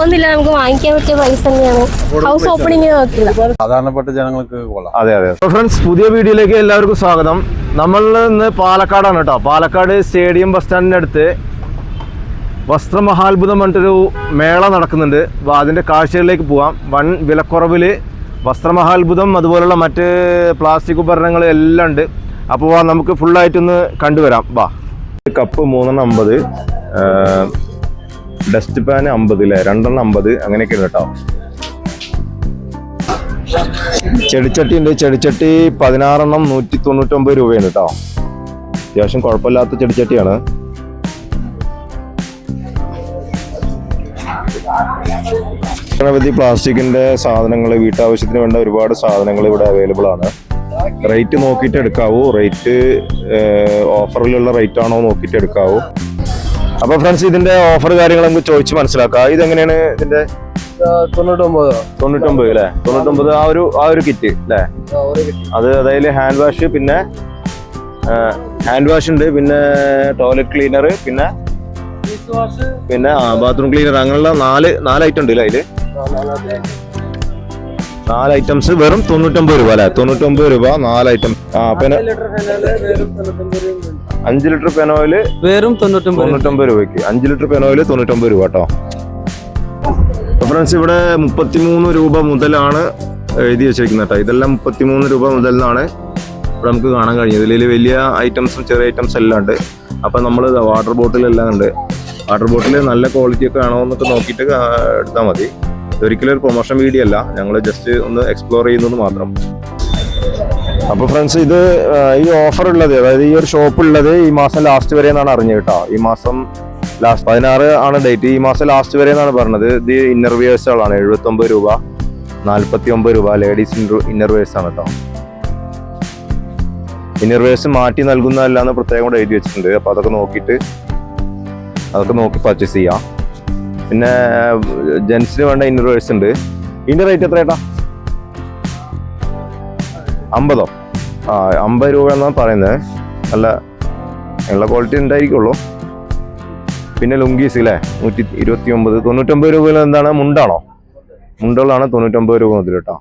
കുഴപ്പമൊന്നുമില്ല നമുക്ക് വാങ്ങിക്കാൻ പറ്റിയ പൈസ തന്നെയാണ്. ഹൗസ് ഓപ്പണിങ് നോക്കില്ല. സാധാരണപ്പെട്ട ജനങ്ങൾക്ക് കൊള്ളാം. അതെ അതെ. ഫ്രണ്ട്സ് പുതിയ വീഡിയോയിലേക്ക് എല്ലാവർക്കും സ്വാഗതം. നമ്മൾ ഇന്ന് പാലക്കാടാണ് കേട്ടോ. പാലക്കാട് സ്റ്റേഡിയം ബസ് സ്റ്റാൻഡിന്റെ അടുത്ത് വസ്ത്രമഹാത്ഭുതം പറഞ്ഞിട്ടൊരു മേള നടക്കുന്നുണ്ട്. അപ്പോൾ അതിന്റെ കാഴ്ചകളിലേക്ക് പോവാം. വൺ വിലക്കുറവിൽ വസ്ത്രമഹാത്ഭുതം അതുപോലുള്ള മറ്റ് പ്ലാസ്റ്റിക് ഉപകരണങ്ങൾ എല്ലാം ഉണ്ട്. അപ്പോൾ വാ നമുക്ക് ഫുള്ളായിട്ടൊന്ന് കണ്ടുവരാം. വാ. കപ്പ് മൂന്നെണ്ണം അമ്പത് ഡസ്റ്റ് പാൻ അമ്പത് അല്ലേ രണ്ടെണ്ണം അമ്പത് അങ്ങനെയൊക്കെയാണ് കേട്ടോ. ചെടിച്ചട്ടി ഉണ്ട് ചെടിച്ചട്ടി പതിനാറെണ്ണം നൂറ്റി തൊണ്ണൂറ്റൊമ്പത് രൂപയാണ് കേട്ടോ. അത്യാവശ്യം കുഴപ്പമില്ലാത്ത ചെടിച്ചട്ടിയാണ്. അനവധി പ്ലാസ്റ്റിക്കിന്റെ സാധനങ്ങൾ വീട്ടാവശ്യത്തിന് വേണ്ട ഒരുപാട് സാധനങ്ങൾ ഇവിടെ അവൈലബിൾ ആണ്. റേറ്റ് നോക്കിയിട്ട് എടുക്കാവൂ. റേറ്റ് ഓഫറിലുള്ള റേറ്റ് ആണോ നോക്കിയിട്ട് എടുക്കാവൂ. അപ്പൊ ഫ്രണ്ട്സ് ഇതിന്റെ ഓഫർ കാര്യങ്ങൾ നമുക്ക് ചോദിച്ച് മനസ്സിലാക്കാം. ഇതെങ്ങനെയാണ് ഇതിന്റെ? തൊണ്ണൂറ്റൊമ്പത്. തൊണ്ണൂറ്റൊമ്പത് അല്ലേ? തൊണ്ണൂറ്റൊമ്പത് ആ ഒരു ആ ഒരു കിറ്റ് അല്ലേ? അത് അതായത് ഹാൻഡ് വാഷ് പിന്നെ ഹാൻഡ് വാഷ് ഉണ്ട് പിന്നെ ടോയ്ലറ്റ് ക്ലീനർ പിന്നെ പിന്നെ ബാത്റൂം ക്ലീനർ അങ്ങനെയുള്ള നാല് നാല് ഐറ്റം ഉണ്ട് അല്ലേ അതിൽ? നാല് ഐറ്റംസ് വെറും തൊണ്ണൂറ്റൊമ്പത് രൂപ അല്ലേ തൊണ്ണൂറ്റൊമ്പത് രൂപ നാല് ഐറ്റം ആ പിന്നെ അഞ്ച് ലിറ്റർ പെനോയിൽ വെറും തൊണ്ണൂറ്റൊമ്പത് രൂപയ്ക്ക്. അഞ്ച് ലിറ്റർ പെനോയിൽ തൊണ്ണൂറ്റൊമ്പത് രൂപ കേട്ടോ. ഫ്രണ്ട്സ് ഇവിടെ മുപ്പത്തിമൂന്ന് രൂപ മുതലാണ് എഴുതി വെച്ചിരിക്കുന്നത് കേട്ടോ. ഇതെല്ലാം മുപ്പത്തിമൂന്ന് രൂപ മുതൽ നിന്നാണ് ഇവിടെ നമുക്ക് കാണാൻ കഴിഞ്ഞത്. ഇതിൽ വലിയ ഐറ്റംസും ചെറിയ ഐറ്റംസ് എല്ലാം ഉണ്ട്. അപ്പം നമ്മൾ വാട്ടർ ബോട്ടിലെല്ലാം ഉണ്ട്. വാട്ടർ ബോട്ടിൽ നല്ല ക്വാളിറ്റി ഒക്കെ ആണോ എന്നൊക്കെ നോക്കിയിട്ട് എടുത്താൽ മതി. ഒരിക്കലും ഒരു പ്രൊമോഷൻ വീഡിയോ അല്ല. ഞങ്ങൾ ജസ്റ്റ് ഒന്ന് എക്സ്പ്ലോർ ചെയ്യുന്നത് മാത്രം. അപ്പോൾ ഫ്രണ്ട്സ് ഇത് ഈ ഓഫർ ഉള്ളത് അതായത് ഈ ഒരു ഷോപ്പ് ഉള്ളത് ഈ മാസം ലാസ്റ്റ് വരെ എന്നാണ് അറിഞ്ഞത് കേട്ടോ. ഈ മാസം ലാസ്റ്റ് പതിനാറ് ആണ് ഡേറ്റ് ഈ മാസം ലാസ്റ്റ് വരെ എന്നാണ് പറഞ്ഞത്. ഇത് ഇന്നർ വിയേഴ്സുകളാണ് എഴുപത്തൊമ്പത് രൂപ നാൽപ്പത്തി ഒമ്പത് രൂപ. ലേഡീസ് ഇന്നർ വിയേഴ്സ് ആണ് കേട്ടോ. ഇന്നർ വിയേഴ്സ് മാറ്റി നൽകുന്നതല്ല എന്ന് പ്രത്യേകം കൂടെ എഴുതി വെച്ചിട്ടുണ്ട്. അപ്പോൾ അതൊക്കെ നോക്കിയിട്ട് അതൊക്കെ നോക്കി പർച്ചേസ് ചെയ്യാം. പിന്നെ ജെൻസിന് വേണ്ട ഇന്നർ വിയേഴ്സ് ഉണ്ട്. ഇതിന്റെ റേറ്റ് എത്ര ഏട്ടാ? അമ്പതോ? ആ അമ്പത് രൂപ എന്നാണ് പറയുന്നത്. നല്ല നല്ല ക്വാളിറ്റി ഉണ്ടായിരിക്കുള്ളൂ. പിന്നെ ലുങ്കീസ് അല്ലേ നൂറ്റി ഇരുപത്തി ഒമ്പത് തൊണ്ണൂറ്റൊമ്പത് രൂപയിൽ എന്താണ്? മുണ്ടാണോ? മുണ്ടുകളാണ് തൊണ്ണൂറ്റൊമ്പത് രൂപ മുതൽ കേട്ടോ.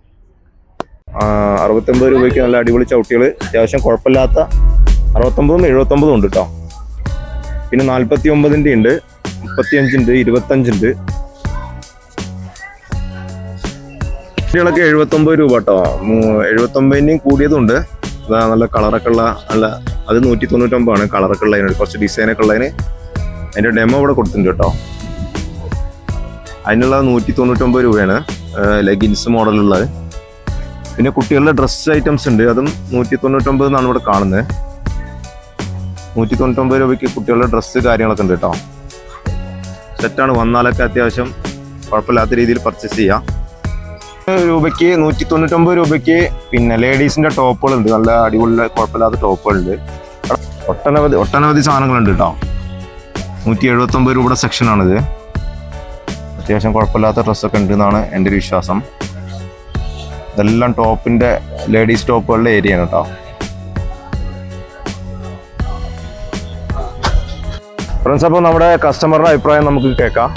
അറുപത്തൊമ്പത് രൂപയ്ക്ക് നല്ല അടിപൊളി ചവിട്ടികൾ അത്യാവശ്യം കുഴപ്പമില്ലാത്ത അറുപത്തൊമ്പതും എഴുപത്തൊമ്പതും ഉണ്ട് കേട്ടോ. പിന്നെ നാൽപ്പത്തി ഒമ്പതിന്റെ ഉണ്ട് മുപ്പത്തിയഞ്ചുണ്ട് ഇരുപത്തഞ്ചുണ്ട് കുട്ടികളൊക്കെ എഴുപത്തൊമ്പത് രൂപ കേട്ടോ. എഴുപത്തൊമ്പതിന്റെയും കൂടിയതുണ്ട് നല്ല കളറൊക്കെ ഉള്ള നല്ല അത് നൂറ്റി തൊണ്ണൂറ്റൊമ്പതാണ് കളറൊക്കെ ഉള്ളതിന് കുറച്ച് ഡിസൈനൊക്കെ ഉള്ളതിന്. അതിന്റെ ഡെമോ ഇവിടെ കൊടുത്തിട്ടുണ്ട് കേട്ടോ. അതിനുള്ള നൂറ്റി തൊണ്ണൂറ്റൊമ്പത് രൂപയാണ് ലെഗിൻസ് മോഡലുള്ളത് പിന്നെ കുട്ടികളുടെ ഡ്രസ് ഐറ്റംസ് ഉണ്ട് അതും നൂറ്റി തൊണ്ണൂറ്റൊമ്പത് എന്നാണ് ഇവിടെ കാണുന്നത്. നൂറ്റി തൊണ്ണൂറ്റൊമ്പത് രൂപയ്ക്ക് കുട്ടികളുടെ ഡ്രസ്സ് കാര്യങ്ങളൊക്കെ ഉണ്ട് കേട്ടോ. സെറ്റാണ് വന്നാലൊക്കെ അത്യാവശ്യം കുഴപ്പമില്ലാത്ത രീതിയിൽ പർച്ചേസ് ചെയ്യാം. രൂപയ്ക്ക് നൂറ്റി തൊണ്ണൂറ്റൊമ്പത് രൂപയ്ക്ക് പിന്നെ ലേഡീസിന്റെ ടോപ്പുകളുണ്ട്. നല്ല അടിപൊളി കുഴപ്പമില്ലാത്ത ടോപ്പുകളുണ്ട്. ഒട്ടനവധി ഒട്ടനവധി സാധനങ്ങളുണ്ട് കേട്ടോ നൂറ്റി എഴുപത്തൊമ്പത് രൂപയുടെ സെക്ഷനാണിത്. അത്യാവശ്യം കുഴപ്പമില്ലാത്ത ഡ്രസ്സൊക്കെ ഉണ്ട് എന്നാണ് എന്റെ ഒരു വിശ്വാസം. ഇതെല്ലാം ടോപ്പിന്റെ ലേഡീസ് ടോപ്പുകളുടെ ഏരിയയാണ് കേട്ടോ ഫ്രണ്ട്സ് അപ്പോൾ നമ്മുടെ കസ്റ്റമറുടെ അഭിപ്രായം നമുക്ക് കേൾക്കാം.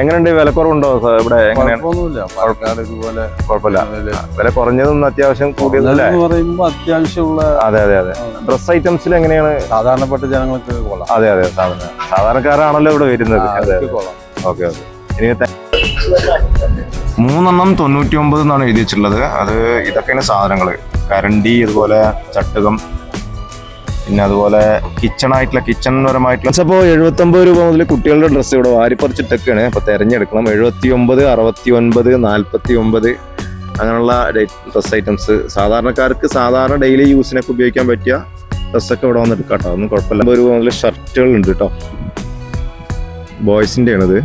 എങ്ങനെയുണ്ട് വിലക്കുറവുണ്ടോ സാർ? ഇവിടെ ഇതുപോലെ കുഴപ്പമില്ല. വില കുറഞ്ഞതൊന്നും അത്യാവശ്യം കൂടിയതും അല്ലേ? എന്ന് പറയുമ്പോ അത്യാവശ്യമുള്ള അതെ അതെ അതെ. ഡ്രസ് ഐറ്റംസിൽ എങ്ങനെയാണ്? സാധാരണപ്പെട്ട ജനങ്ങൾക്ക് കൊള്ളാം. അതെ അതെ സാധാരണ സാധാരണക്കാരാണല്ലോ ഇവിടെ വരുന്നത്. Okay okay. ഇനി മൂന്നെണ്ണം തൊണ്ണൂറ്റി ഒമ്പത് എന്നാണ് എഴുതി വെച്ചിട്ടുള്ളത് അത് ഇതൊക്കെയാണ് സാധനങ്ങൾ കരണ്ടി അതുപോലെ ചട്ടുകം പിന്നെ അതുപോലെ കിച്ചൺ ആയിട്ടുള്ള കിച്ചൺ പരമായിട്ടുള്ള അപ്പോൾ എഴുപത്തൊമ്പത് രൂപ മുതൽ കുട്ടികളുടെ ഡ്രസ്സ് ഇവിടെ വാരിപ്പറിച്ചിട്ടൊക്കെയാണ്. അപ്പോൾ തിരഞ്ഞെടുക്കണം. എഴുപത്തി ഒമ്പത് അറുപത്തി ഒൻപത് നാൽപ്പത്തി ഒമ്പത് അങ്ങനെയുള്ള ഡ്രസ് ഐറ്റംസ് സാധാരണക്കാർക്ക് സാധാരണ ഡെയിലി യൂസിനൊക്കെ ഉപയോഗിക്കാൻ പറ്റിയ ഡ്രസ്സൊക്കെ ഇവിടെ വന്ന് എടുക്കാം കേട്ടോ ഒന്നും കുഴപ്പമില്ല. രൂപ മുതൽ ഷർട്ടുകൾ ഉണ്ട് കേട്ടോ ബോയ്സിന്റെ ആണിത്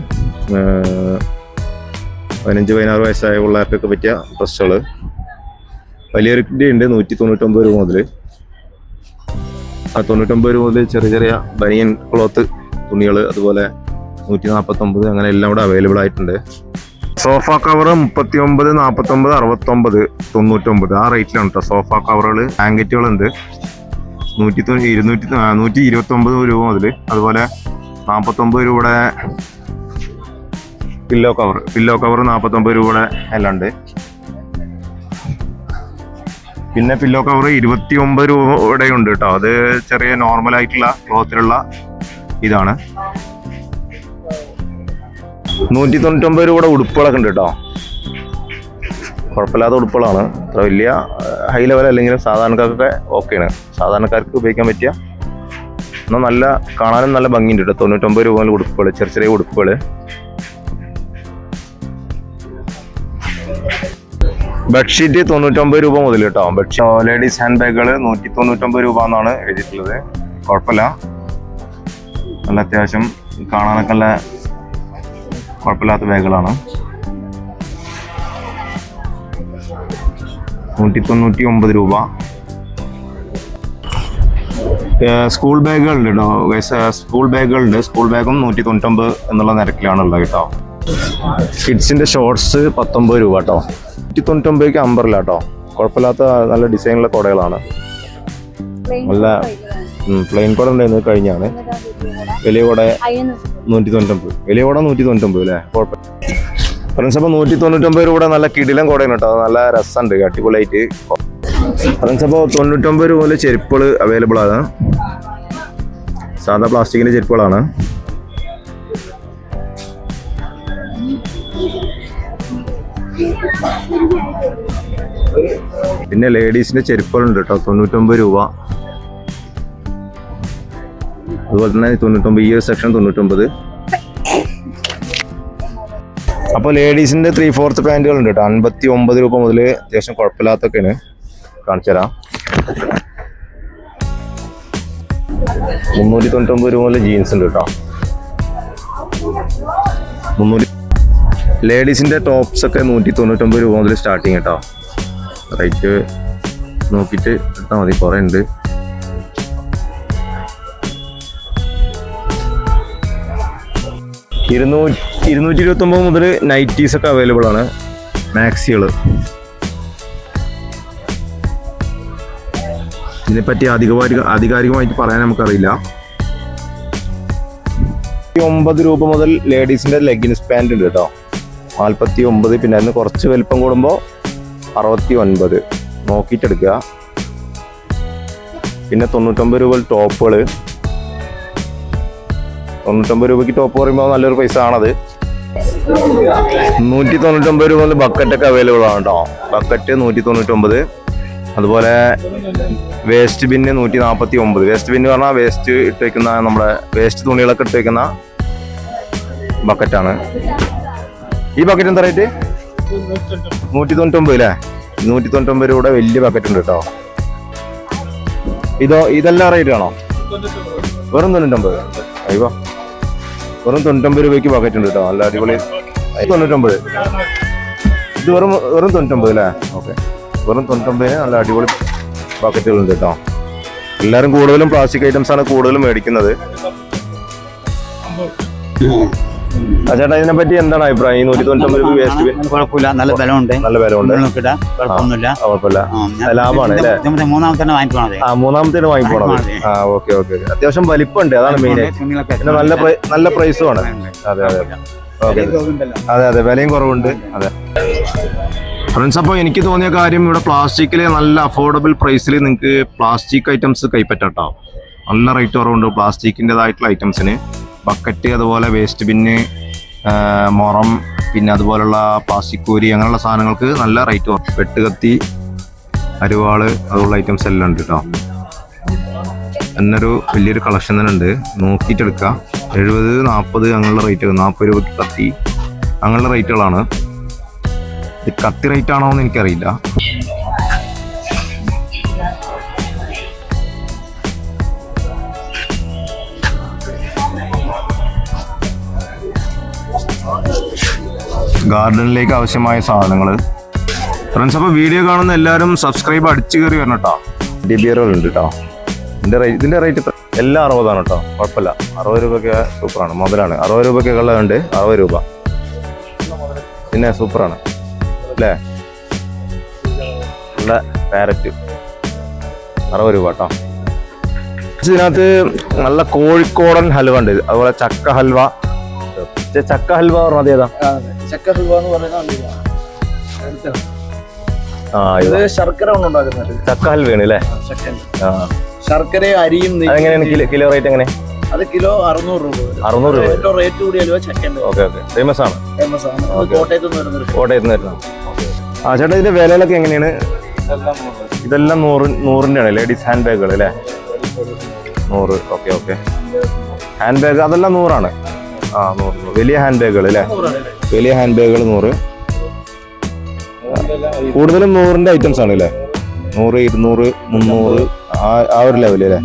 പതിനഞ്ച് പതിനാറ് വയസ്സായ പിള്ളേർക്കൊക്കെ പറ്റിയ ഡ്രസ്സുകൾ വലിയൊരു ഉണ്ട് നൂറ്റി തൊണ്ണൂറ്റൊമ്പത് രൂപ മുതൽ തൊണ്ണൂറ്റൊമ്പത് രൂപ മുതൽ ചെറിയ ചെറിയ ബനിയൻ ക്ലോത്ത് തുണികൾ അതുപോലെ നൂറ്റി നാൽപ്പത്തൊമ്പത് അങ്ങനെ എല്ലാം ഇവിടെ അവൈലബിൾ ആയിട്ടുണ്ട്. സോഫ കവർ മുപ്പത്തി ഒമ്പത് നാൽപ്പത്തി ഒമ്പത് അറുപത്തൊമ്പത് തൊണ്ണൂറ്റൊമ്പത്. ആ റേറ്റിലാണ് കേട്ടോ സോഫ കവറുകൾ ബ്ലാങ്കറ്റുകളുണ്ട് നൂറ്റി ഇരുന്നൂറ്റി നൂറ്റി ഇരുപത്തൊമ്പത് രൂപ മുതൽ അതുപോലെ നാൽപ്പത്തൊമ്പത് രൂപയുടെ പില്ലോ കവർ പില്ലോ കവർ നാൽപ്പത്തൊമ്പത് രൂപയുടെ എല്ലാം ഉണ്ട്. പിന്നെ പില്ലോ കവർ ഇരുപത്തി ഒമ്പത് രൂപയുടെ ഉണ്ട് കേട്ടോ. അത് ചെറിയ നോർമൽ ആയിട്ടുള്ള ക്ലോത്തിലുള്ള ഇതാണ്. നൂറ്റി തൊണ്ണൂറ്റൊമ്പത് രൂപയുടെ ഉടുപ്പുകളൊക്കെ ഉണ്ട് കേട്ടോ. കുഴപ്പമില്ലാത്ത ഉടുപ്പുകളാണ്. അത്ര വലിയ ഹൈ ലെവൽ അല്ലെങ്കിലും സാധാരണക്കാർക്കൊക്കെ ഓക്കെയാണ് സാധാരണക്കാർക്ക് ഉപയോഗിക്കാൻ പറ്റിയ എന്നാൽ നല്ല കാണാനും നല്ല ഭംഗിയുണ്ട് കേട്ടോ. തൊണ്ണൂറ്റൊമ്പത് രൂപ ഉടുപ്പുകൾ ചെറിയ ചെറിയ ഉടുപ്പുകൾ ബെഡ്ഷീറ്റ് തൊണ്ണൂറ്റൊമ്പത് രൂപ മുതൽ കേട്ടോ. ബെഡ്ഷീറ്റ് ലേഡീസ് ഹാൻഡ് ബാഗുകൾ നൂറ്റി തൊണ്ണൂറ്റൊമ്പത് രൂപ എന്നാണ് എഴുതിയിട്ടുള്ളത്. കുഴപ്പമില്ല. നല്ല അത്യാവശ്യം കാണാനൊക്കെ നല്ല കുഴപ്പമില്ലാത്ത ബാഗുകളാണ്. നൂറ്റി തൊണ്ണൂറ്റി ഒമ്പത് രൂപ സ്കൂൾ ബാഗുകളുണ്ട് കേട്ടോ സ്കൂൾ ബാഗുകളുണ്ട് സ്കൂൾ ബാഗും നൂറ്റി തൊണ്ണൂറ്റൊമ്പത് എന്നുള്ള നിരക്കിലാണ് ഉള്ളത് കേട്ടോ. കിഡ്സിന്റെ ഷോർട്സ് പത്തൊമ്പത് രൂപ കേട്ടോ. നൂറ്റി തൊണ്ണൂറ്റൊമ്പതിക്ക് അമ്പറില്ല കേട്ടോ കുഴപ്പമില്ലാത്ത നല്ല ഡിസൈനുള്ള കുടകളാണ്. നല്ല പ്ലെയിൻ കുട ഉണ്ടായിരുന്നത് കഴിഞ്ഞാണ്. വലിയ കുട നൂറ്റി തൊണ്ണൂറ്റൊമ്പത് വലിയ കുട നൂറ്റി തൊണ്ണൂറ്റൊമ്പത് അല്ലേ? കുഴപ്പമില്ല. ഫ്രണ്ട്സ് അപ്പോൾ നൂറ്റി തൊണ്ണൂറ്റൊമ്പത് രൂപ നല്ല കിടിലം കുടയാണ് കേട്ടോ. നല്ല രസമുണ്ട്. അടിപൊളിയായിട്ട്. ഫ്രണ്ട്സ് അപ്പോൾ തൊണ്ണൂറ്റൊമ്പത് രൂപ മുതൽ ചെരുപ്പുകൾ അവൈലബിൾ ആണ്. സാധാ പ്ലാസ്റ്റിക്കിന്റെ ചെരുപ്പുകളാണ്. പിന്നെ ലേഡീസിന്റെ ചെരുപ്പുകളുണ്ട് കേട്ടോ തൊണ്ണൂറ്റൊമ്പത് രൂപ. അതുപോലെ തന്നെ തൊണ്ണൂറ്റൊമ്പത് ഈ ഒരു സെക്ഷൻ തൊണ്ണൂറ്റൊമ്പത്. അപ്പോൾ ലേഡീസിന്റെ ത്രീ ഫോർത്ത് പാന്റുകൾ ഉണ്ട് കേട്ടോ അൻപത്തി ഒമ്പത് രൂപ മുതൽ അത്യാവശ്യം കുഴപ്പമില്ലാത്തൊക്കെയാണ്. കാണിച്ചു തരാം. മുന്നൂറ്റി തൊണ്ണൂറ്റൊമ്പത് രൂപ മുതൽ ജീൻസ് ഉണ്ട് കേട്ടോ. മുന്നൂറ്റി ലേഡീസിന്റെ ടോപ്സ് ഒക്കെ നൂറ്റി തൊണ്ണൂറ്റൊമ്പത് രൂപ മുതൽ സ്റ്റാർട്ടിങ് കേട്ടോ റേറ്റ് നോക്കിയിട്ട് എടുത്താൽ മതി കുറേ ഉണ്ട്. ഇരുന്നൂറ്റി ഇരുന്നൂറ്റി ഇരുപത്തൊമ്പത് മുതൽ നൈറ്റീസ് ഒക്കെ അവൈലബിൾ ആണ്. മാക്സികൾ ഇതിനെപ്പറ്റി അധികാരിക ആധികാരികമായിട്ട് പറയാൻ നമുക്കറിയില്ല. ഒമ്പത് രൂപ മുതൽ ലേഡീസിന്റെ ലെഗിൻസ് പാന്റ് ഉണ്ട് കേട്ടോ. നാൽപ്പത്തി ഒമ്പത് പിന്നെ അതിന് കുറച്ച് വലിപ്പം കൂടുമ്പോൾ അറുപത്തി ഒൻപത് നോക്കിയിട്ടെടുക്കുക. പിന്നെ തൊണ്ണൂറ്റൊമ്പത് രൂപ ടോപ്പുകൾ തൊണ്ണൂറ്റൊമ്പത് രൂപയ്ക്ക് ടോപ്പ് പറയുമ്പോൾ നല്ലൊരു പൈസ ആണത് നൂറ്റി തൊണ്ണൂറ്റൊമ്പത് രൂപ മുതൽ ബക്കറ്റൊക്കെ അവൈലബിൾ ആണ് കേട്ടോ ബക്കറ്റ് നൂറ്റി തൊണ്ണൂറ്റൊമ്പത് അതുപോലെ വേസ്റ്റ് ബിന്ന് നൂറ്റി നാൽപ്പത്തി ഒമ്പത് വേസ്റ്റ് ബിന്ന് പറഞ്ഞാൽ വേസ്റ്റ് ഇട്ട് വയ്ക്കുന്ന നമ്മുടെ വേസ്റ്റ് തുണികളൊക്കെ ഇട്ട് വയ്ക്കുന്ന ബക്കറ്റാണ്. ഈ ബക്കറ്റ് എന്താ റേറ്റ് നൂറ്റി തൊണ്ണൂറ്റൊമ്പത് അല്ലേ? നൂറ്റി തൊണ്ണൂറ്റൊമ്പത് രൂപയുടെ വലിയ ബക്കറ്റ് ഉണ്ട് കേട്ടോ ഇതോ ഇതെല്ലാം റേറ്റ് ആണോ? വെറും തൊണ്ണൂറ്റൊമ്പത്. അയ്യോ. വെറും തൊണ്ണൂറ്റൊമ്പത് രൂപയ്ക്ക് ബക്കറ്റ് ഉണ്ട് കേട്ടോ നല്ല അടിപൊളി. തൊണ്ണൂറ്റൊമ്പത്. ഇത് വെറും വെറും തൊണ്ണൂറ്റൊമ്പത് അല്ലേ? ഓക്കെ വെറും തൊണ്ണൂറ്റൊമ്പതിന് നല്ല അടിപൊളി ബക്കറ്റുകളുണ്ട് കേട്ടോ എല്ലാവരും കൂടുതലും പ്ലാസ്റ്റിക് ഐറ്റംസ് ആണ് കൂടുതലും മേടിക്കുന്നത്. ചേട്ടാ ഇതിനെ പറ്റി എന്താണ് അഭിപ്രായം? ഈ നൂറ്റി തൊണ്ണൂറ്റി ഒമ്പത് വേസ്റ്റ് കുഴപ്പമില്ല. നല്ല ബലമുണ്ട്. നല്ല ബലമുണ്ട്. കുഴപ്പമൊന്നുമില്ല. കുഴപ്പമില്ല. ലാഭമാണ് അല്ലേ? മൂന്നാമത്തെ ആ വാങ്ങിപ്പോണത് ആ ഓക്കെ ഓക്കെ അത്യാവശ്യം വലിപ്പമുണ്ട്. അതാണ് മെയിൻ പിന്നെ നല്ല നല്ല പ്രൈസുമാണ് അതെ അതെ ഓക്കെ. അതെ അതെ. വിലയും കുറവുണ്ട്. അതെ. ഫ്രണ്ട്സ് അപ്പോൾ എനിക്ക് തോന്നിയ കാര്യം ഇവിടെ പ്ലാസ്റ്റിക്കിൽ നല്ല അഫോർഡബിൾ പ്രൈസിൽ നിങ്ങൾക്ക് പ്ലാസ്റ്റിക് ഐറ്റംസ് കൈപ്പറ്റാം നല്ല റേറ്റ് കുറവുണ്ട് പ്ലാസ്റ്റിക്കിന്റെതായിട്ടുള്ള ഐറ്റംസിന്. ബക്കറ്റ് അതുപോലെ വേസ്റ്റ് ബിന്ന് മുറം പിന്നെ അതുപോലുള്ള പ്ലാസ്റ്റിക്കൂരി അങ്ങനെയുള്ള സാധനങ്ങൾക്ക് നല്ല റേറ്റ് കുറവ്. വെട്ടുകത്തി അരുവാൾ അതുള്ള ഐറ്റംസ് എല്ലാം ഉണ്ട് കേട്ടോ എന്നൊരു വലിയൊരു കളക്ഷൻ തന്നെ ഉണ്ട്. നോക്കിയിട്ട് എടുക്കുക എഴുപത് നാൽപ്പത് അങ്ങനെയുള്ള റേറ്റ് നാൽപ്പത് രൂപ കത്തി. അങ്ങനെയുള്ള റേറ്റുകളാണ് ഇത് കത്തി റേറ്റ് ആണോ എന്ന് എനിക്കറിയില്ല. ഗാർഡനിലേക്ക് ആവശ്യമായ സാധനങ്ങൾ ഫ്രണ്ട്സ് അപ്പോൾ വീഡിയോ കാണുന്ന എല്ലാവരും സബ്സ്ക്രൈബ് അടിച്ചു കയറി വരണം കേട്ടോ ഉണ്ട് കേട്ടോ ഇതിന്റെ റേറ്റ് ഇതിന്റെ റേറ്റ് എല്ലാം അറുപതാണ് കേട്ടോ കുഴപ്പമില്ല. അറുപത് രൂപയ്ക്ക് സൂപ്പറാണ്. മുതലാണ് അറുപത് രൂപയ്ക്ക് ഉള്ളതുണ്ട്. അറുപത് രൂപ. പിന്നെ സൂപ്പറാണ്. അല്ലേ? നല്ല പാരറ്റ് അറുപത് രൂപ കേട്ടോ ഇതിനകത്ത് നല്ല കോഴിക്കോടൻ ഹൽവ ഉണ്ട്. അതുപോലെ ചക്ക ഹൽവ. ചക്ക ഹൽവ പറഞ്ഞത് ഏതാ ചക്ക ഹൽവ എന്ന് പറയുന്നത് ആ ഇത് ശർക്കര കൊണ്ട് ഉണ്ടാക്കുന്നത്. ചക്ക ഹൽവയാണ് അല്ലേ ശർക്കരയും അരിയും നെയ്യും അതെങ്ങനെയാണ് കിലോ റേറ്റ് എങ്ങനെ? അത് കിലോ അറുന്നൂറ് രൂപ. അറുന്നൂറ് രൂപ ഏറ്റവും റേറ്റ് കൂടിയ ഹൽവ ചക്കന്റെ. Okay okay. ഫേമസ് ആണ്. ഫേമസ് ആണ്. കോട്ടയത്ത് നിന്ന് വരുന്നൊരു കോട്ടയത്ത് നിന്ന് വരുന്നത് ആ ചേട്ടാ ഇതിന്റെ വിലകളൊക്കെ എങ്ങനെയാണ്? ഇതെല്ലാം നൂറ് നൂറിന്റെ ആണ് ലേഡീസ് ഹാൻഡ് ബാഗുകൾ അല്ലേ നൂറ് ഓക്കെ ഓക്കെ. ഹാൻഡ് ബാഗ് അതെല്ലാം നൂറാണ്. ആ നൂറ്. വലിയ ഹാൻഡ് ബാഗുകൾ അല്ലേ വലിയ ഹാൻഡ് ബാഗുകൾ നൂറ്. കൂടുതലും നൂറിന്റെ ഐറ്റംസ് ആണ് അല്ലേ നൂറ് ഇരുന്നൂറ് മുന്നൂറ് ആ ഒരു ലെവലിൽ അല്ലേ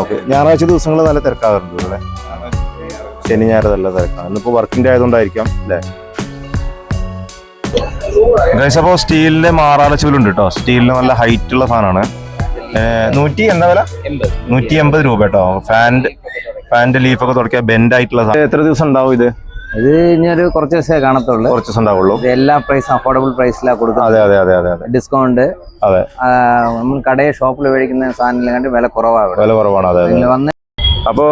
ഓക്കെ ഞായറാഴ്ച ദിവസങ്ങൾ നല്ല തിരക്കാറുണ്ട് അല്ലേ ശനി ഞായർ നല്ല തിരക്കാണ്. ഇന്നിപ്പോ വർക്കിംഗ് ആയതുകൊണ്ടായിരിക്കാം അല്ലേ ഗൈസ് അപ്പോൾ സ്റ്റീലിന്റെ മാറാല ചൂലുണ്ട് കേട്ടോ സ്റ്റീലിന് നല്ല ഹൈറ്റ് ഉള്ള ഫാനാണ് നൂറ്റി എന്താ വില? നൂറ്റി എൺപത് രൂപ കേട്ടോ ഫാൻഡ് ഫാൻഡ് ഒക്കെ തുടക്കിയാൽ ബെൻഡ് ആയിട്ടുള്ള സാധനം എത്ര ദിവസം ഉണ്ടാവും ഇത്? ഇത് ഇനിയൊരു കുറച്ച് ദിവസമേ കാണത്തുള്ളൂ. കുറച്ച് ദിവസം ഉണ്ടാവുള്ളൂ. എല്ലാ പ്രൈസ് അഫോർഡബിൾ പ്രൈസിലാണ് കൊടുക്കുന്നത്. അതെ അതെ അതെ അതെ ഡിസ്കൗണ്ട് അതെ. നമ്മൾ കടയിൽ ഷോപ്പിൽ മേടിക്കുന്ന സാധനങ്ങളെ കണ്ട് വില കുറവാണ് വില കുറവാണ് അതെ അതെ. വന്ന് അപ്പോൾ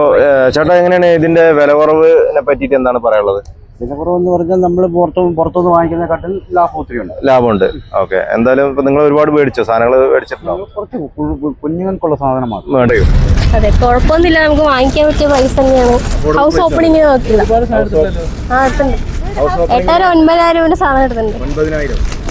ചേട്ടാ എങ്ങനെയാണ് ഇതിന്റെ വില കുറവിനെ പറ്റിയിട്ട് എന്താണ് പറയാനുള്ളത്? വിലക്കുറവെന്ന് പറഞ്ഞാൽ നമ്മൾ പുറത്തു പുറത്തുനിന്ന് വാങ്ങിക്കുന്നതിനെക്കാട്ടിൽ ലാഭം ഒത്തിരി ഉണ്ട്. ലാഭമുണ്ട്. ഓക്കെ. എന്തായാലും ഇപ്പൊ നിങ്ങൾ ഒരുപാട് മേടിച്ചോ? സാധനങ്ങൾ മേടിച്ചിട്ടുണ്ടോ? കുറച്ച് കു- കുഞ്ഞുങ്ങൾക്കുള്ള സാധനമാണ്. വേണ്ടയോ അതെ കുഴപ്പമൊന്നുമില്ല. നമുക്ക് വാങ്ങിക്കാൻ പറ്റിയ പൈസ തന്നെയാണ്. ഹൗസ് ഓപ്പണിംഗ് നോക്കില്ല. ആ എടുത്തുണ്ട് എട്ടായിരം ഒൻപതിനായിരം സാധനം എടുത്തിട്ടുണ്ട്. ഒൻപതിനായിരം.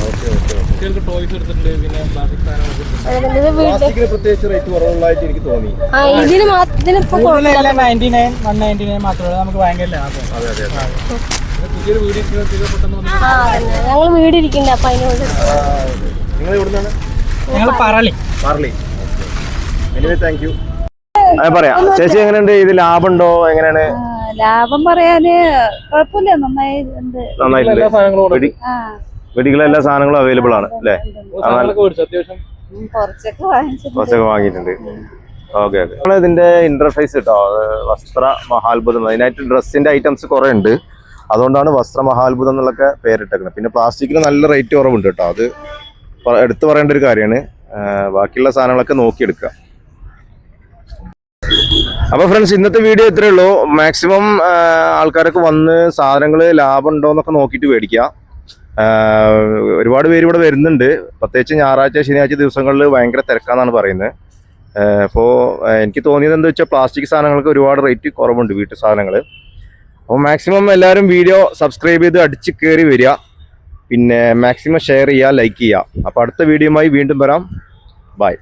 അതെ, വീട്ടിൽ പ്രത്യേകിച്ച് റേറ്റ് കുറവുള്ളതായിട്ട് എനിക്ക് തോന്നി. ആ ഇതിന് മാത്രം ഇതിനിപ്പോ കുഴപ്പമില്ല ninety nine one ninety nine മാത്രമേ നമുക്ക് ഭയങ്കര ലാഭം. പുതിയൊരു വീഡിയോ പെട്ടെന്ന് ആ അതന്നെ ഞങ്ങൾ വീട് ഇരിക്കണ്ടേ അപ്പൊ അതിനോട്. നിങ്ങൾ എവിടുന്നാണ്? ഞങ്ങൾ Parali. Parli anyway thank you പറയാം. ചേച്ചി എങ്ങനെയുണ്ട്? ഇത് ലാഭമുണ്ടോ? എങ്ങനെയാണ്? ലാഭം പറയാന് കുഴപ്പമില്ല. നന്നായി ഉണ്ട് നന്നായിട്ടുണ്ട്. വെടി എല്ലാ സാധനങ്ങളും അവൈലബിൾ ആണ് അല്ലേ? കുറച്ചൊക്കെ വാങ്ങിയിട്ടുണ്ട്. Okay okay. നമ്മൾ ഇതിന്റെ ഇന്റർഫേസ് കേട്ടോ വസ്ത്ര മഹാത്ഭുതം അതിനായിട്ട് ഡ്രസ്സിന്റെ ഐറ്റംസ് കുറെ ഉണ്ട് അതുകൊണ്ടാണ് വസ്ത്ര മഹാത്ഭുതം എന്നുള്ളൊക്കെ പേരിട്ടേക്കുന്നത് പിന്നെ പ്ലാസ്റ്റിക്കിന് നല്ല റേറ്റ് കുറവുണ്ട് കേട്ടോ അത് എടുത്തു പറയേണ്ട ഒരു കാര്യമാണ്. ബാക്കിയുള്ള സാധനങ്ങളൊക്കെ നോക്കിയെടുക്കുക. അപ്പൊ ഫ്രണ്ട്സ് ഇന്നത്തെ വീഡിയോ ഇത്രയേ ഉള്ളൂ. മാക്സിമം ആൾക്കാരൊക്കെ വന്ന് സാധനങ്ങൾ ലാഭം ഉണ്ടോ എന്നൊക്കെ നോക്കിയിട്ട് മേടിക്കുക. ഒരുപാട് പേര് ഇവിടെ വരുന്നുണ്ട്. പ്രത്യേകിച്ച് ഞായറാഴ്ച ശനിയാഴ്ച ദിവസങ്ങളിൽ ഭയങ്കര തിരക്കാന്നാണ് പറയുന്നത്. അപ്പോൾ എനിക്ക് തോന്നിയത് എന്താ വെച്ചാൽ പ്ലാസ്റ്റിക് സാധനങ്ങൾക്ക് ഒരുപാട് റേറ്റ് കുറവുണ്ട് വീട്ടു സാധനങ്ങൾ അപ്പോൾ മാക്സിമം എല്ലാവരും വീഡിയോ സബ്സ്ക്രൈബ് ചെയ്ത് അടിച്ച് കയറി വരിക. പിന്നെ മാക്സിമം ഷെയർ ചെയ്യുക ലൈക്ക് ചെയ്യുക. അപ്പോൾ അടുത്ത വീഡിയോയുമായി വീണ്ടും വരാം. ബൈ.